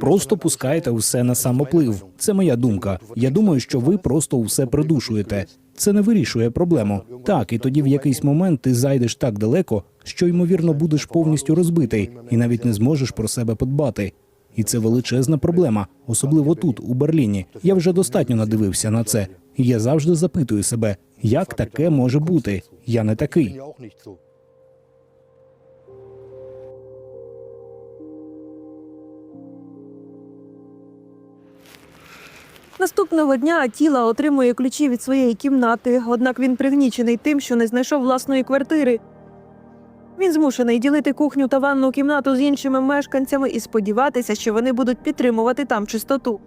Просто пускаєте усе на самоплив. Це моя думка. Я думаю, що ви просто усе придушуєте. Це не вирішує проблему. Так, і тоді в якийсь момент ти зайдеш так далеко, що ймовірно будеш повністю розбитий і навіть не зможеш про себе подбати. І це величезна проблема, особливо тут, у Берліні. Я вже достатньо надивився на це. Я завжди запитую себе, як таке може бути? Я не такий. Наступного дня Атіла отримує ключі від своєї кімнати, однак він пригнічений тим, що не знайшов власної квартири. Він змушений ділити кухню та ванну кімнату з іншими мешканцями і сподіватися, що вони будуть підтримувати там чистоту.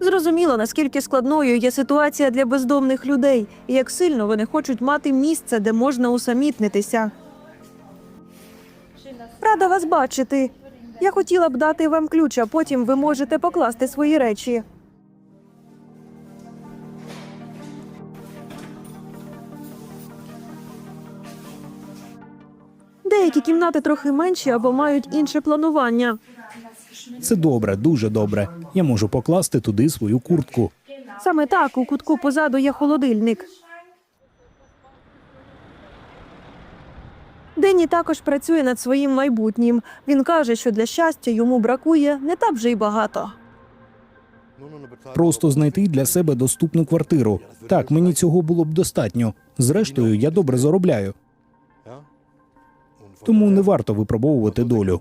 Зрозуміло, наскільки складною є ситуація для бездомних людей, і як сильно вони хочуть мати місце, де можна усамітнитися. Рада вас бачити. Я хотіла б дати вам ключ, а потім ви можете покласти свої речі. Деякі кімнати трохи менші або мають інше планування. Це добре, дуже добре. Я можу покласти туди свою куртку. Саме так у кутку позаду є холодильник. Денні також працює над своїм майбутнім. Він каже, що для щастя йому бракує не так вже й багато. Просто знайти для себе доступну квартиру. Так, мені цього було б достатньо. Зрештою, я добре заробляю. Тому не варто випробовувати долю.